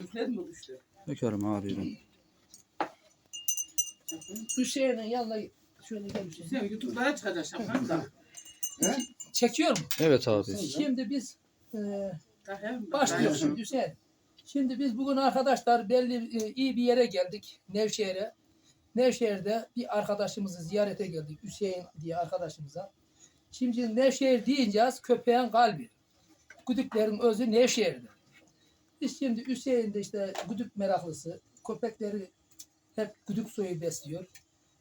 Üfledin mi düştü? Dökerim abi ben. Hüseyin'in yanına şöyle gel Hüseyin. Sen YouTube'lara çıkacak şapkan da. Çekiyor mu? Evet abi. Şimdi biz e, başlıyoruz Hüseyin. Şimdi biz bugün arkadaşlar belli e, iyi bir yere geldik. Nevşehir'e. Nevşehir'de bir arkadaşımızı ziyarete geldik. Hüseyin diye arkadaşımıza. Şimdi Nevşehir deyince köpeğin kalbi. Güdüklerin özü Nevşehir'de. Şimdi Hüseyin de işte güdük meraklısı. Köpekleri hep güdük soyu besliyor.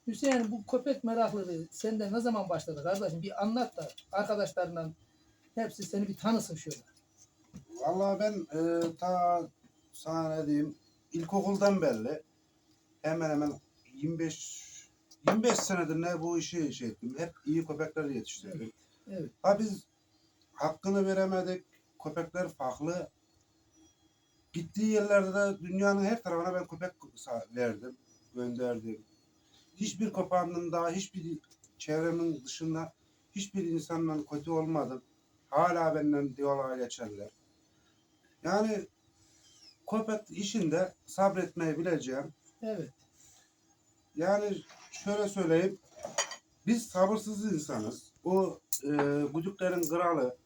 Hüseyin bu köpek meraklığı sende ne zaman başladı kardeşim? Bir anlat da arkadaşlarından hepsi seni bir tanısın şöyle. Vallahi ben e, ta sana ne diyeyim ilkokuldan belli hemen hemen 25 25 senedir ne bu işi şey ettim. Hep iyi köpekler yetiştirdim. Evet. Ha biz hakkını veremedik. Köpekler farklı. Gittiği yerlerde de dünyanın her tarafına ben köpek verdim, gönderdim. Hiçbir köpeğimden daha hiçbir çevremin dışında hiçbir insanla kötü olmadım. Hala benden diyaloğa geçerler. Yani köpek işinde sabretmeyi bileceğim. Evet. Yani şöyle söyleyeyim. Biz sabırsız insanız. O e, güdüklerin kralı,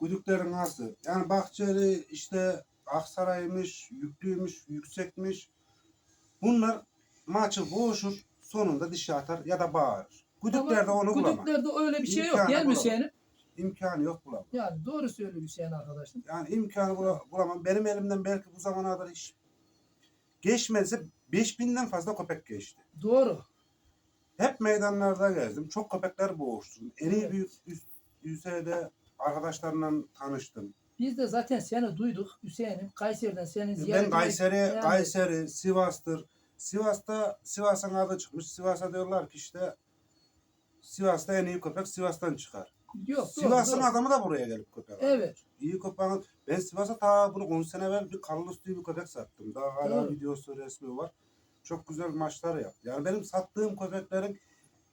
güdüklerin ası. Yani Bahçeli işte Aksaray'mış, yüklüymüş, yüksekmiş. Bunlar maçı boğuşur, sonunda dişi atar ya da bağırır. Güdüklerde onu bulamaz. Güdüklerde öyle bir şey yok İmkanı mi bulamam. Hüseyin'im? İmkanı yok bulamaz. Yani doğru söylüyor Hüseyin arkadaşım. Yani imkanı bula- bulamam. Benim elimden belki bu zamana kadar hiç geçmediyse 5000'den fazla köpek geçti. Doğru. Hep meydanlarda gezdim. Çok köpekler boğuştum. En iyi Evet. büyük üst, yüzeyde arkadaşlarımla tanıştım. Biz de zaten seni duyduk Hüseyin'im. Kayseri'den senin ziyaretine... ben Kayseri, Kayseri, Sivas'tır. Sivas'ta Sivas'ın adı çıkmış. Sivas'a diyorlar ki işte Sivas'ta en iyi köpek Sivas'tan çıkar. Yok Sivas'ın doğru. adamı da buraya gelip köpek alıyor. Evet. İyi köpeğin. Ben Sivas'a ta bunu 10 sene evvel bir Carlos diye bir köpek sattım. Daha hala Doğru. videosu resmi var. Çok güzel maçlar yaptı. Yani benim sattığım köpeklerin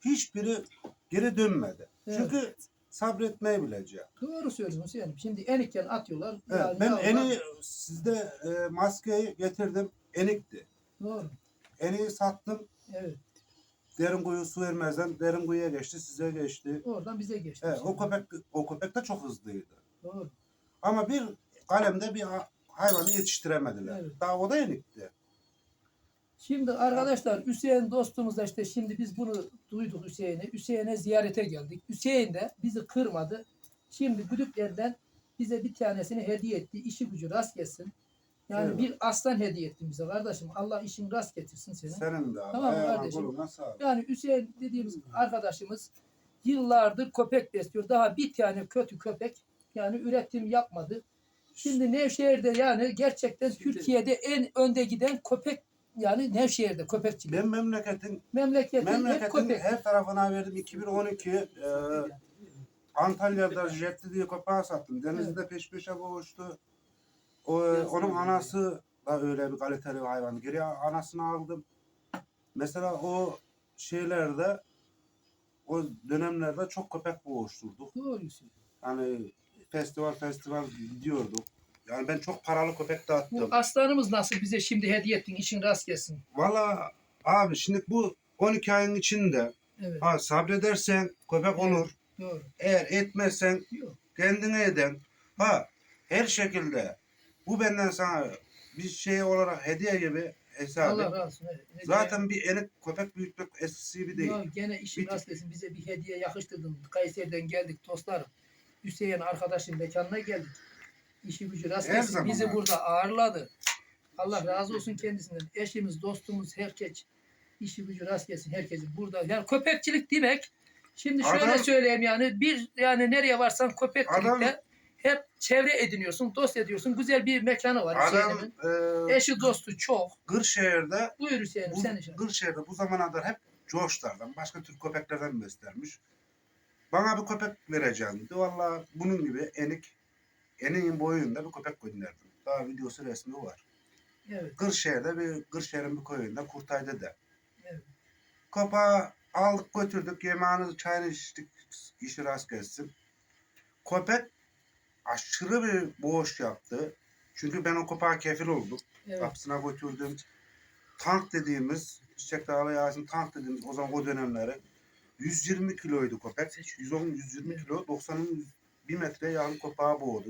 hiçbiri geri dönmedi. Evet. Çünkü sabretmeyi bileceğim. Doğru söylüyorsun Hüseyin'im. Şimdi enikken atıyorlar. Evet, Yani ben yavrular- eni sizde e, maskeyi getirdim. Enikti. Doğru. Eniyi sattım. Evet. Derin kuyu su vermezden derin kuyuya geçti. Size geçti. Oradan bize geçti. Evet, o köpek o köpek de çok hızlıydı. Doğru. Ama bir kalemde bir ha- hayvanı yetiştiremediler. Evet. Daha o da enikti. Şimdi arkadaşlar Hüseyin dostumuz da işte şimdi biz bunu duyduk Hüseyin'i. Hüseyin'e ziyarete geldik. Hüseyin de bizi kırmadı. Şimdi güdüklerden bize bir tanesini hediye etti. İşi gücü rast gelsin. Yani Evet. bir aslan hediye ettin bize kardeşim. Allah işin rast getirsin seni. Senin de abi. Tamam Ayağına, kardeşim. Yani Hüseyin dediğimiz arkadaşımız yıllardır köpek besliyor. Daha bir tane kötü köpek yani üretim yapmadı. Şimdi Nevşehir'de yani gerçekten Türkiye'de en önde giden köpek yani Nevşehir'de köpekçilik. Ben memleketin Memleketin hep memleketin köpek. her tarafına verdim. 2012 e, Antalya'da Jetli diye köpeği sattım. Denizli'de peş peşe boğuştu. O, onun anası da öyle bir kaliteli bir hayvan. Geri anasını aldım. Mesela o şeylerde o dönemlerde çok köpek boğuşturduk. Doğru. Yani festival festival gidiyorduk. Yani ben çok paralı köpek Bu dağıttım. aslanımız nasıl bize şimdi hediye ettin işin rast gelsin. Valla abi şimdi bu 12 ayın içinde Evet ha sabredersen köpek olur. doğru. Eğer etmezsen Yok. kendine eden. Ha her şekilde bu benden sana bir şey olarak hediye gibi hesabı. Allah razı olsun. evet. Hediye- Zaten bir enik köpek büyütmek eskisi gibi değil. Ya gene işin Bir- rast gelsin bize bir hediye yakıştırdın. Kayseri'den geldik dostlarım. Hüseyin arkadaşın mekanına geldik. İşi gücü rast Her gelsin. zaman Bizi abi. burada ağırladı. Allah razı olsun kendisinden. Eşimiz, dostumuz, herkes işi gücü rast gelsin herkesin burada. Yani köpekçilik demek şimdi şöyle Adam- söyleyeyim yani bir yani nereye varsan köpekçilikte Adam- hep çevre ediniyorsun, dost ediyorsun. Güzel bir mekanı var Adam Hüseyin'imin. e, Eşi dostu çok. Kırşehir'de Buyur Hüseyin'im bu, sen işe. Kırşehir'de bu zamana kadar hep Coşlardan, başka tür köpeklerden beslenmiş. Bana bir köpek vereceğim dedi. Valla bunun gibi enik, eniğin boyunda bir köpek gönderdim. Daha videosu resmi var. Evet. Kırşehir'de bir Kırşehir'in bir köyünde Kurtay'da da. Evet. Köpeği aldık götürdük yemeğini çayını içtik işi rast gelsin. Köpek aşırı bir boğuş yaptı. Çünkü ben o köpeğe kefil oldum. Evet. Kapısına götürdüm. Tank dediğimiz, Çiçek Dağlı Yasin tank dediğimiz o zaman o dönemleri 120 kiloydu köpek. 110-120 kilo. 90'ın 1 metre yakın kopağı boğdu.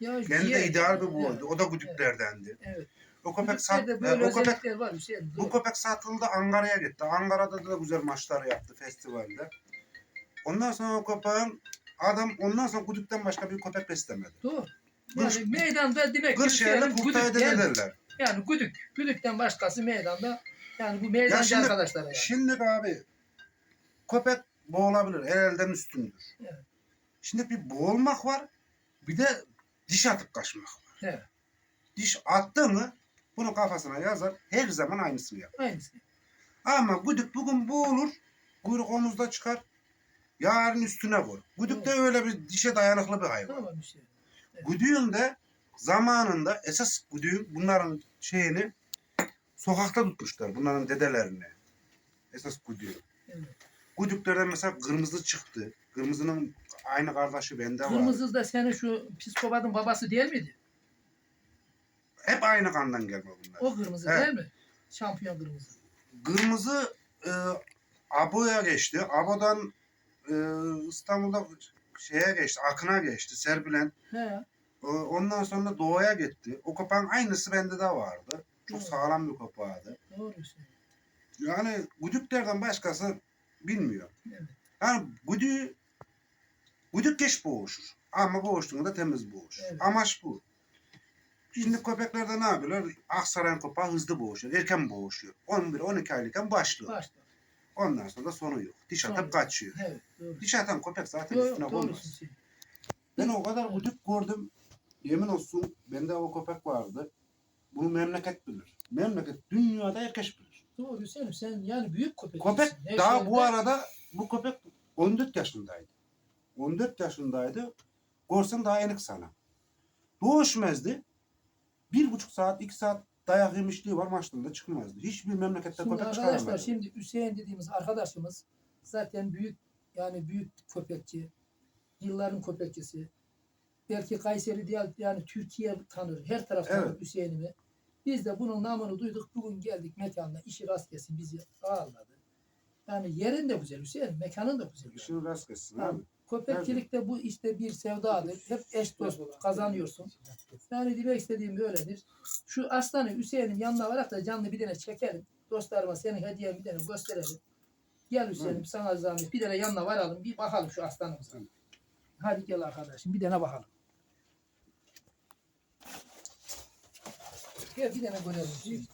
Ya Kendi de ideal bir Evet, boğuydu. O da güdüklerdendi. Evet. O köpek sat, Köpeklerde e, o köpek özellikler var Hüseyin. Bu köpek satıldı Ankara'ya gitti. Ankara'da da güzel maçlar yaptı festivalde. Ondan sonra o köpeğin adam ondan sonra Gudük'ten başka bir köpek beslemedi. Doğru. Yani Kır- meydanda demek ki Kırşehir'de kurtayda yani, derler. yani güdük. Güdükten başkası meydanda. Yani bu Ya meydancı şimdi- arkadaşlar yani. Şimdi abi köpek boğulabilir. El elden üstündür. Evet. Şimdi bir boğulmak var. Bir de diş atıp kaçmak. Evet. Diş attı mı bunu kafasına yazar. Her zaman aynısını yapar. Aynısı. Ama güdük bugün boğulur. Kuyruk omuzda çıkar. Yarın üstüne vur. Güdük de öyle bir dişe dayanıklı bir hayvan. Tamam Hüseyin. Güdüğün de zamanında esas güdüğün bunların şeyini sokakta tutmuşlar. Bunların dedelerini. Esas güdüğü. Evet. Güdüklerden mesela kırmızı çıktı. Kırmızının aynı kardeşi bende var. Kırmızı da senin şu psikopatın babası değil miydi? Hep aynı kandan gelme bunlar. O kırmızı Evet. değil mi? Şampiyon kırmızı. Kırmızı e, Abo'ya geçti. Abo'dan e, İstanbul'da şeye geçti. Akın'a geçti. Serbilen. He. E, Ondan sonra Doğu'ya gitti. O kapağın aynısı bende de vardı. Çok Evet. sağlam bir kapağıydı. Doğru Hüseyin. Yani güdüklerden başkası bilmiyor. Evet. Yani güdüğü güdük geç boğuşur. Ama boğuştuğunda temiz boğuşur. Evet. Amaç bu. Şimdi köpeklerde ne yapıyorlar? Aksarayan köpeği hızlı boğuşuyor. Erken boğuşuyor. 11-12 aylıkken başlıyor. Başta. Ondan sonra da sonu yok. Diş atıp yok. kaçıyor. Evet. Doğru. Diş atan köpek zaten Yok üstüne doğru konmaz. Ben o kadar güdük gördüm. Yemin olsun bende o köpek vardı. Bunu memleket bilir. Memleket dünyada herkes bilir. Doğru Hüseyin. Sen yani büyük köpek. Köpek daha bu arada bu köpek 14 yaşındaydı. 14 yaşındaydı. Görsen daha enik sana. Doğuşmazdı. Bir buçuk saat, iki saat dayak yemişliği var maçlarında çıkmazdı. Hiçbir memlekette Şimdi köpek arkadaşlar çıkaramadı. şimdi Hüseyin dediğimiz arkadaşımız zaten büyük yani büyük köpekçi. Yılların köpekçisi. Belki Kayseri değil yani Türkiye tanır. Her taraf tanır Evet. Hüseyin'imi. Biz de bunun namını duyduk. Bugün geldik mekanına. işi rast gelsin bizi ağırladı. Yani yerin de güzel Hüseyin. Mekanın da güzel. yani. İşin rast Tamam. abi. Köpekçilikte bu işte bir sevdadır. Hep eş dost kazanıyorsun. Yani demek istediğim böyledir. Şu aslanı Hüseyin'in yanına varak da canlı bir tane çekelim. Dostlarıma senin hediyen bir tane gösterelim. Gel Hüseyin'im sana zahmet bir tane yanına varalım bir bakalım şu aslanımıza. Hadi gel arkadaşım bir tane bakalım. Gel bir tane görelim.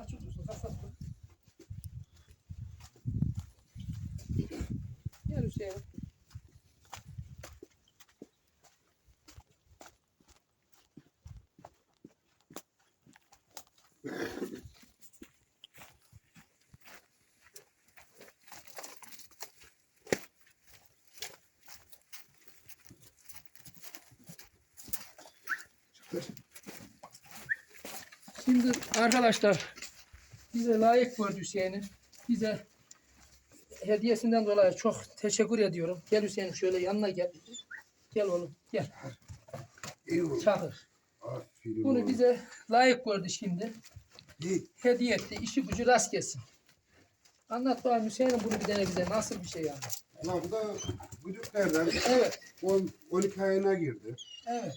Açık dursun kapat. Gel Hüseyin. Şimdi arkadaşlar bize layık gördü Hüseyin'i. Bize hediyesinden dolayı çok teşekkür ediyorum. Gel Hüseyin şöyle yanına gel. Gel oğlum gel. Çağır. Aferin Bunu oğlum. bize layık gördü şimdi. İyi. Hediye etti. İşi gücü rast gelsin. Anlat bakalım Hüseyin'im bunu bir tane bize nasıl bir şey yani. Ulan bu da güdüklerden Evet. 10, 12 ayına girdi. Evet.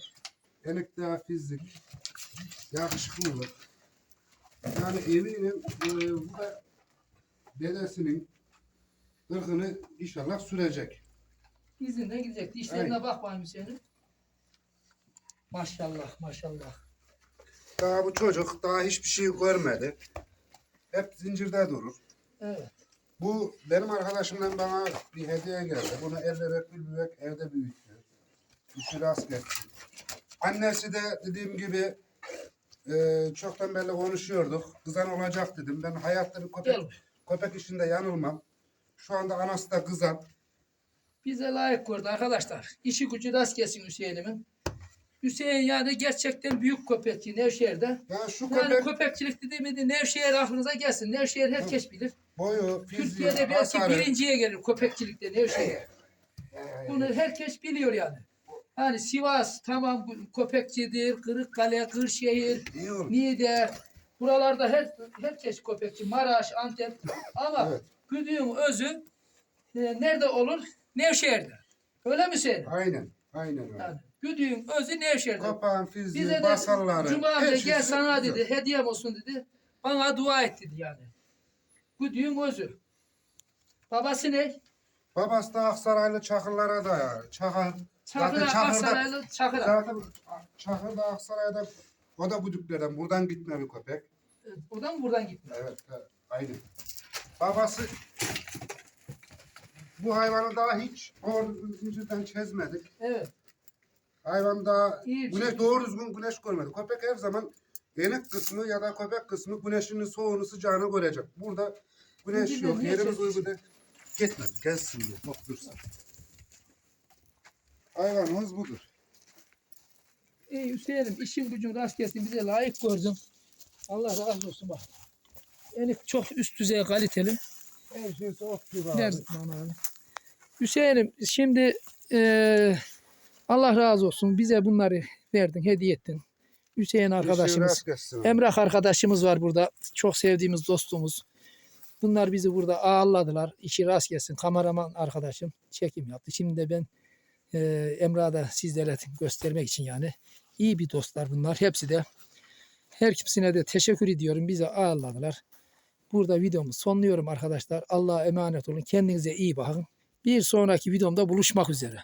Daha fizik. Yakışıklılık. Yani eminim e, bu da dedesinin ırkını inşallah sürecek. İzinden gidecek. Dişlerine bak bakayım Hüseyin'im. Maşallah maşallah. Daha bu çocuk daha hiçbir şey görmedi. Hep zincirde durur. Evet. Bu benim arkadaşımdan bana bir hediye geldi. Bunu el bebek bir bebek evde büyüttü. İşi rast. Annesi de dediğim gibi e, çoktan belli konuşuyorduk. Kızan olacak dedim. Ben hayatta bir köpek, Gel. köpek işinde yanılmam. Şu anda anası da kızan. Bize layık gördü arkadaşlar. İşi gücü rast gelsin Hüseyin'imin. Hüseyin yani gerçekten büyük köpekçi Nevşehir'de. Ya şu Yani köpek köpekçilik dediğimde Nevşehir aklınıza gelsin. Nevşehir herkes bilir. boyu, fiziği, Türkiye'de belki hasarı. birinciye gelir köpekçilikte Nevşehir. Bunu herkes biliyor yani. Hani Sivas tamam köpekçidir, Kırıkkale, Kırşehir. Niğde. Buralarda her, herkes köpekçi. Maraş, Antep. Ama Evet. güdüğün özü e, nerede olur? Nevşehir'de. Öyle mi Hüseyin? Aynen. Aynen öyle. Yani güdüğün özü Nevşehir'de. Kapağın fiziği, Bize de basalları. Cuma amca her gel sana güzel. dedi, hediyem olsun dedi. Bana dua et dedi yani. Güdüğün özü. Babası ne? Babası da Aksaraylı Çakırlara da ya. Çakır. Zaten Çakır'da, Aksaraylı Çakır'a. zaten Çakır'da Aksaray'da o da buduklardan. Buradan gitme bir köpek. Buradan buradan gitme. Evet, evet. Aynen. Babası bu hayvanı daha hiç doğru zincirden çizmedik. Evet. Hayvan daha İyi bir güneş şey. doğru düzgün güneş görmedi. Köpek her zaman yenik kısmı ya da köpek kısmı güneşinin soğuğunu sıcağını görecek. Burada güneş Şimdi yok. niye Yerimiz çekmiş? uygun değil. Gitmedi. Gelsin diye. Bak dursun. Hayvanımız budur. Ey Hüseyin'im işin gücün rast gelsin bize layık gördün. Allah razı olsun bak. Yani çok üst düzey kaliteli. Her şey soğuk gibi abi? Hüseyin'im şimdi eee, Allah razı olsun bize bunları verdin, hediye ettin. Hüseyin arkadaşımız, Emrah arkadaşımız var burada. Çok sevdiğimiz dostumuz. Bunlar bizi burada ağırladılar. İşi rast gelsin. Kameraman arkadaşım çekim yaptı. Şimdi de ben eee Emrah'a da sizlere göstermek için yani. iyi bir dostlar bunlar. Hepsi de her kimsine de teşekkür ediyorum. Bizi ağırladılar. Burada videomu sonluyorum arkadaşlar. Allah'a emanet olun. Kendinize iyi bakın. Bir sonraki videomda buluşmak üzere.